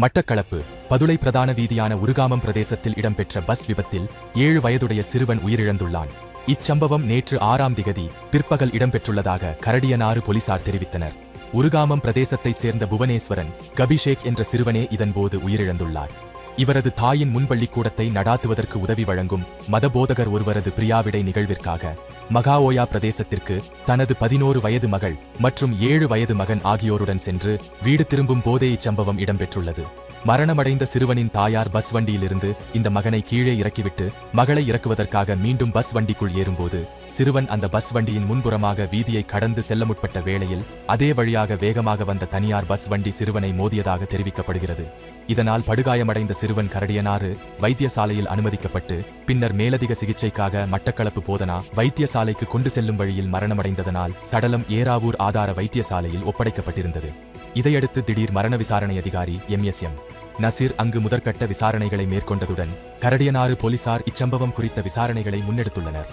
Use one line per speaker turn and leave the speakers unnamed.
மட்டக்களப்பு பதுளை பிரதான வீதியான உருகாமம் பிரதேசத்தில் இடம்பெற்ற பஸ் விபத்தில் ஏழு வயதுடைய சிறுவன் உயிரிழந்துள்ளான். இச்சம்பவம் நேற்று ஆறாம் திகதி பிற்பகல் இடம்பெற்றுள்ளதாக கரடியனாறு போலீசார் தெரிவித்தனர். உருகாமம் பிரதேசத்தைச் சேர்ந்த புவனேஸ்வரன் கபிஷேக் என்ற சிறுவனே இதன்போது உயிரிழந்துள்ளார். இவரது தாயின் முன்பள்ளிக்கூடத்தை நடாத்துவதற்கு உதவி வழங்கும் மதபோதகர் ஒருவரது பிரியாவிடை நிகழ்விற்காக மகாஓயா பிரதேசத்திற்கு தனது பதினோரு வயது மகள் மற்றும் ஏழு வயது மகன் ஆகியோருடன் சென்று வீடு திரும்பும் போதே இச்சம்பவம் இடம்பெற்றுள்ளது. மரணமடைந்த சிறுவனின் தாயார் பஸ் வண்டியிலிருந்து இந்த மகனை கீழே இறக்கிவிட்டு மகளை இறக்குவதற்காக மீண்டும் பஸ் வண்டிக்குள் ஏறும்போது சிறுவன் அந்த பஸ் வண்டியின் முன்புறமாக வீதியை கடந்து செல்ல முற்பட்ட வேளையில் அதே வழியாக வேகமாக வந்த தனியார் பஸ் வண்டி சிறுவனை மோதியதாக தெரிவிக்கப்படுகிறது. இதனால் படுகாயமடைந்த சிறுவன் கரடியனாறு வைத்தியசாலையில் அனுமதிக்கப்பட்டு பின்னர் மேலதிக சிகிச்சைக்காக மட்டக்களப்பு போதனா வைத்தியசாலைக்கு கொண்டு செல்லும் வழியில் மரணமடைந்ததனால் சடலம் ஏராவூர் ஆதார வைத்தியசாலையில் ஒப்படைக்கப்பட்டிருந்தது. இதையடுத்து திடீர் மரண விசாரணை அதிகாரி எம் எஸ் எம். நசீர் அங்கு முதற்கட்ட விசாரணைகளை மேற்கொண்டதுடன் கரடியனாறு போலீசார் இச்சம்பவம் குறித்த விசாரணைகளை முன்னெடுத்துள்ளனர்.